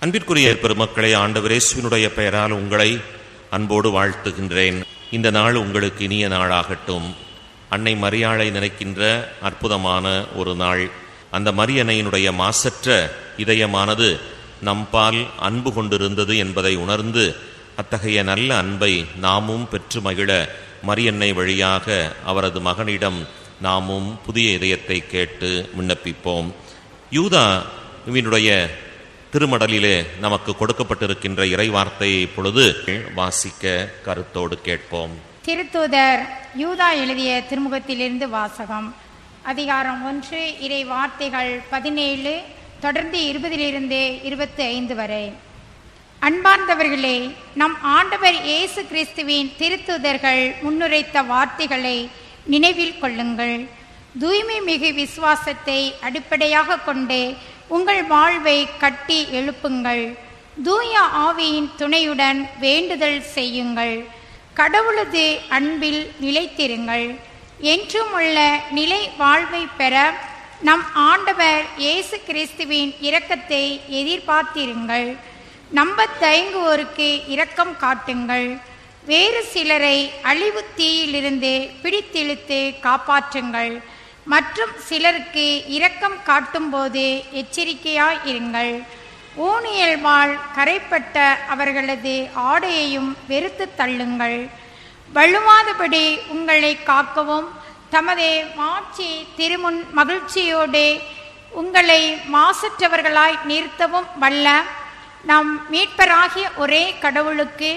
அன்பிற்குரிய பெருமக்களே ஆண்டவரேசுவினுடைய பெயரால் உங்களை அன்போடு வாழ்த்துகின்றேன். இந்த நாள் உங்களுக்கு இனிய நாளாகட்டும். அன்னை மரியாளை நினைக்கின்ற அற்புதமான ஒரு நாள். அந்த மரியன்னையினுடைய மாசற்ற இதயமானது நம்பால் அன்பு கொண்டிருந்தது என்பதை உணர்ந்து அத்தகைய நல்ல அன்பை நாமும் பெற்று மகிழ மரியன்னை வழியாக அவரது மகனிடம் நாமும் புதிய இதயத்தை கேட்டு விண்ணப்பிப்போம். யூதா இவனுடைய திருமடலிலே நமக்கு கொடுக்கப்பட்டிருக்கின்ற இறைவார்த்தையை இப்பொழுது வாசிக்க கருத்தோடு கேட்போம். திருத்தூதர் யூதா எழுதிய திருமுகத்திலிருந்து வாசகம். அதிகாரம் ஒன்று இறை வார்த்தைகள் பதினேழு தொடர்ந்து இருபதிலிருந்து இருபத்தி ஐந்து வரை. அன்பார்ந்தவர்களே நம் ஆண்டவர் இயேசு கிறிஸ்துவின் திருத்துதர்கள் முன்னுரைத்த வார்த்தைகளை நினைவில் கொள்ளுங்கள். தூய்மை மிகு விசுவாசத்தை அடிப்படையாக கொண்டு உங்கள் வாழ்வை கட்டி எழுப்புங்கள். தூய ஆவியின் துணையுடன் வேண்டுதல் செய்யுங்கள். கடவுளது அன்பில் நிலைத்திருங்கள். என்றும் உள்ள நிலை வாழ்வை பெற நம் ஆண்டவர் இயேசு கிறிஸ்துவின் இரக்கத்தை எதிர்பார்த்திருங்கள். நம்ப தயங்குவோருக்கு இரக்கம் காட்டுங்கள். வேறு சிலரை அழிவு தீயிலிருந்து பிடித்திழுத்து காப்பாற்றுங்கள். மற்றும் சிலருக்கு இரக்கம் காட்டும்போது எச்சரிக்கையாய் இருங்கள் ஊனியல் வாழ் கரைப்பட்ட அவர்களது ஆடையையும் வெறுத்து தள்ளுங்கள். வலுவாதபடி உங்களை காக்கவும். தமது மாட்சி திருமுன் மகிழ்ச்சியோடு உங்களை மாசற்றவர்களாய் நிறுத்தவும் வல்ல. நம் மீட்பராகிய ஒரே கடவுளுக்கு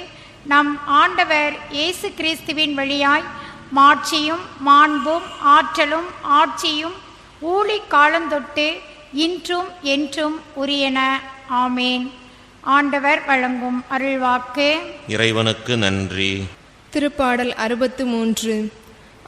நம் ஆண்டவர் இயேசு கிறிஸ்துவின் வழியாய் மாட்சியும் மாண்பும் ஆற்றலும் ஆட்சியும் ஊழி காலந்தொட்டு இன்றும் என்றும் உரியன. ஆமேன். ஆண்டவர் வழங்கும் அருள்வாக்கு. இறைவனுக்கு நன்றி. திருப்பாடல் அறுபத்து மூன்று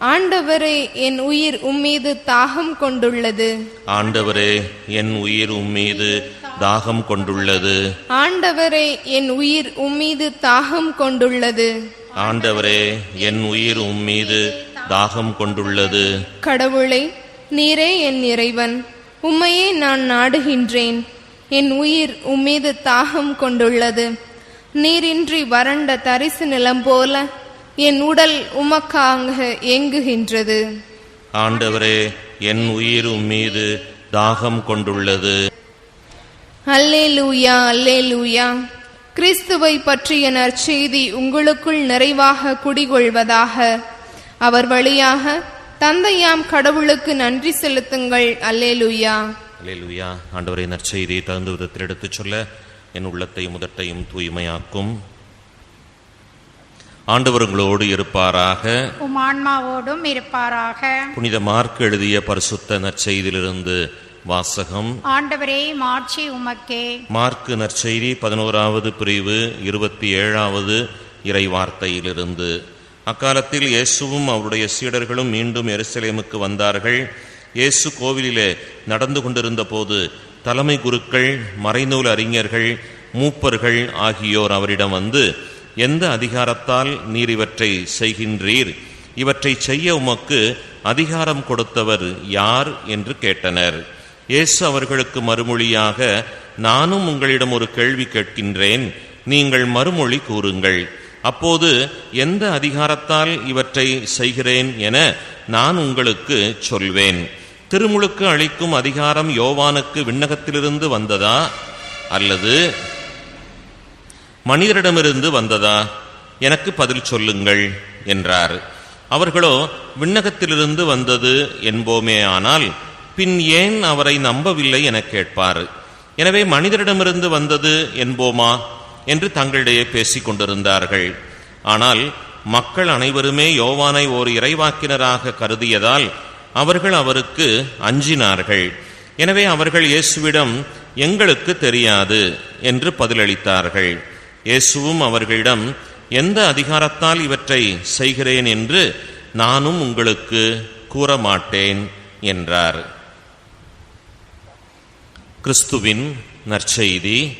ஆண்டவரே என் உயிர் உம்மீது தாகம் கொண்டுள்ளது. ஆண்டவரே என் உயிர் உம்மீது தாகம் கொண்டுள்ளது. ஆண்டவரே என் உயிர் உம்மீது தாகம் கொண்டுள்ளது. ஆண்டவரே என் உயிர் உம்மீது தாகம் கொண்டுள்ளது. கடவுளே நீரே என் இறைவன். உம்மையே நான் நாடுகின்றேன். என் உயிர் உம்மீது தாகம் கொண்டுள்ளது. நீரின்றி வறண்ட தரிசு நிலம் போல என் உடல் உமக்காக ஏங்குகின்றது. ஆண்டவரே என் உயிர் உம்மீது தாகம் கொண்டுள்ளது. அல்லேலூயா அல்லேலூயா. கிறிஸ்துவை பற்றிய நற்செய்தி உங்களுக்குள் நிறைவாக குடிகொள்வதாக. அவர் வழியாக தந்தையாம் கடவுளுக்கு நன்றி செலுத்துங்கள். அல்லேலூயா. அல்லேலூயா. ஆண்டவரை நற்செய்தியை தகுந்த விதத்தில் எடுத்துச் சொல்ல என் உள்ளத்தையும் முதட்டையும் தூய்மையாக்கும். ஆண்டவர் உங்களோடு இருப்பாராக. உம் ஆன்மாவோடும் இருப்பாராக. புனித மார்க் எழுதிய பரிசுத்த நற்செய்தியிலிருந்து வாசகம். ஆண்டவரே மாட்சி உமக்கே. மார்க்கு நற்செய்தி பதினோராவது பிரிவு இருபத்தி ஏழாவது இறை வார்த்தையிலிருந்து அக்காலத்தில் இயேசுவும் அவருடைய சீடர்களும் மீண்டும் எருசலேமுக்கு வந்தார்கள். இயேசு கோவிலிலே நடந்து கொண்டிருந்த போது தலைமை குருக்கள் மறைநூல் அறிஞர்கள் மூப்பர்கள் ஆகியோர் அவரிடம் வந்து எந்த அதிகாரத்தால் நீர் இவற்றை செய்கின்றீர்? இவற்றை செய்ய உமக்கு அதிகாரம் கொடுத்தவர் யார்? என்று கேட்டனர். இயேசு அவர்களுக்கு மறுமொழியாக நானும் உங்களிடம் ஒரு கேள்வி கேட்கின்றேன். நீங்கள் மறுமொழி கூறுங்கள். அப்போது எந்த அதிகாரத்தால் இவற்றை செய்கிறேன் என நான் உங்களுக்கு சொல்வேன். திருமுழுக்கு அளிக்கும் அதிகாரம் யோவானுக்கு விண்ணகத்திலிருந்து வந்ததா? அல்லது மனிதரிடமிருந்து வந்ததா? எனக்கு பதில் சொல்லுங்கள் என்றார். அவர்களோ விண்ணகத்திலிருந்து வந்தது என்போமே ஆனால் பின் ஏன் அவரை நம்பவில்லை என கேட்பார். எனவே மனிதரிடமிருந்து வந்தது என்போமா? என்று தங்களிடையே பேசிக் கொண்டிருந்தார்கள். ஆனால் மக்கள் அனைவருமே யோவானை ஓர் இறைவாக்கினராக கருதியதால் அவர்கள் அவருக்கு அஞ்சினார்கள். எனவே அவர்கள் இயேசுவிடம் எங்களுக்கு தெரியாது என்று பதிலளித்தார்கள். இயேசுவும் அவர்களிடம் எந்த அதிகாரத்தால் இவற்றை செய்கிறேன் என்று நானும் உங்களுக்கு கூற மாட்டேன் என்றார். கிறிஸ்துவின் நற்செய்தி.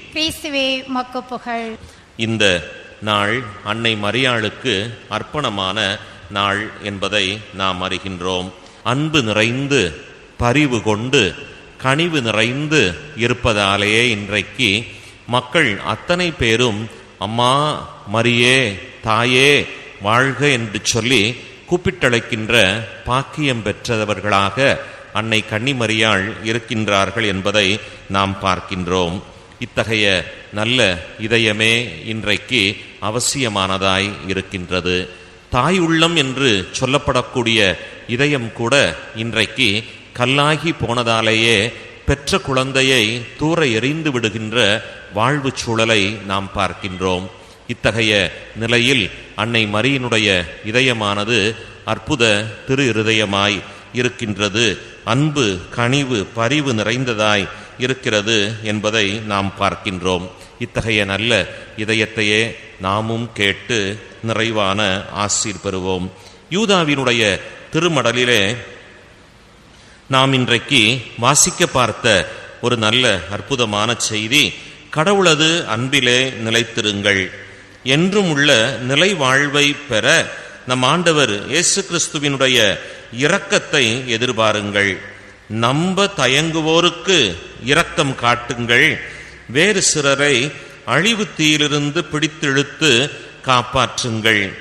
புகழ் இந்த நாள் அன்னை மரியாளுக்கு அர்ப்பணமான நாள் என்பதை நாம் அறிகின்றோம். அன்பு நிறைந்து பரிவு கொண்டு கனிவு நிறைந்து இருப்பதாலேயே இன்றைக்கு மக்கள் அத்தனை பேரும் அம்மா மரியே தாயே வாழ்க என்று சொல்லி கூப்பிட்டழைக்கின்ற பாக்கியம் பெற்றவர்களாக அன்னை கன்னிமரியாள் இருக்கின்றார்கள் என்பதை நாம் பார்க்கின்றோம். இத்தகைய நல்ல இதயமே இன்றைக்கு அவசியமானதாய் இருக்கின்றது. தாய் உள்ளம் என்று சொல்லப்படக்கூடிய இதயம் கூட இன்றைக்கு கல்லாகி போனதாலேயே பெற்ற குழந்தையை தூர எறிந்து விடுகின்ற வாழ்வு சூழலை நாம் பார்க்கின்றோம். இத்தகைய நிலையில் அன்னை மரியினுடைய இதயமானது அற்புத திரு இருதயமாய் இருக்கின்றது. அன்பு கனிவு பரிவு நிறைந்ததாய் இருக்கிறது என்பதை நாம் பார்க்கின்றோம். இத்தகைய நல்ல இதயத்தையே நாமும் கேட்டு நிறைவான ஆசீர் பெறுவோம். யூதாவினுடைய திருமடலிலே நாம் இன்றைக்கு வாசிக்க பார்த்த ஒரு நல்ல அற்புதமான செய்தி கடவுளது அன்பிலே நிலைத்திருங்கள். என்றும் உள்ள நிலை வாழ்வை பெற நம் ஆண்டவர் இயேசு கிறிஸ்துவினுடைய இரக்கத்தை எதிர்பாருங்கள். நம்ப தயங்குவோருக்கு இரக்கம் காட்டுங்கள். வேறு சிலரை அழிவு தீயிலிருந்து பிடித்திழுத்து காப்பாற்றுங்கள்.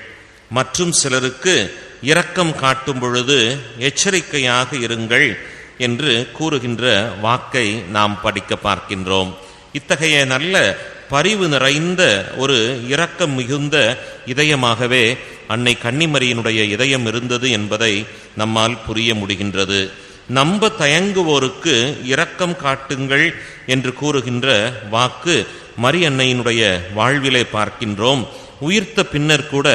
மற்றும் சிலருக்கு இரக்கம் காட்டும் பொழுது எச்சரிக்கையாக இருங்கள் என்று கூறுகின்ற வாக்கை நாம் படிக்க பார்க்கின்றோம். இத்தகைய நல்ல பரிவு நிறைந்த ஒரு இரக்கம் மிகுந்த இதயமாகவே அன்னை கன்னிமரியினுடைய இதயம் இருந்தது என்பதை நம்மால் புரிய முடிகின்றது. நம்ப தயங்குவோருக்கு இரக்கம் காட்டுங்கள் என்று கூறுகின்ற வாக்கு மரியன்னையினுடைய வாழ்விலே பார்க்கின்றோம். உயிர்த்த பின்னர் கூட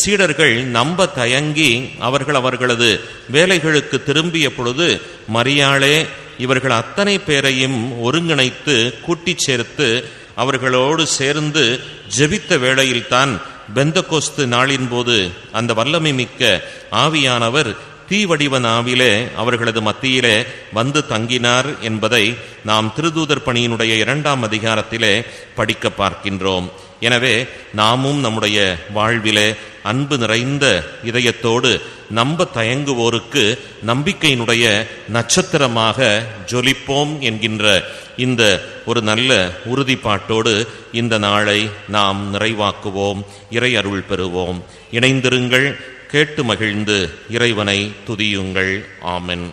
சீடர்கள் நம்ப தயங்கி அவர்கள் அவர்களது வேலைகளுக்கு திரும்பிய பொழுது மரியாளே இவர்கள் அத்தனை பேரையும் ஒருங்கிணைத்து கூட்டிச் சேர்த்து அவர்களோடு சேர்ந்து ஜெபித்த வேளையில்தான் பெந்தகோஸ்து நாளின் போது அந்த வல்லமை மிக்க ஆவியானவர் தீவடிவ நாவிலே அவர்களது மத்தியிலே வந்து தங்கினார் என்பதை நாம் திருதூதர் பணியினுடைய இரண்டாம் அதிகாரத்திலே படிக்க பார்க்கின்றோம். எனவே நாமும் நம்முடைய வாழ்விலே அன்பு நிறைந்த இதயத்தோடு நம்ப தயங்குவோருக்கு நம்பிக்கையினுடைய நட்சத்திரமாக ஜொலிப்போம் என்கின்ற இந்த ஒரு நல்ல உறுதிப்பாட்டோடு இந்த நாளை நாம் நிறைவாக்குவோம் இறை அருள் பெறுவோம். இணைந்திருங்கள் கேட்டு மகிழ்ந்து இறைவனை துதியுங்கள். ஆமென்.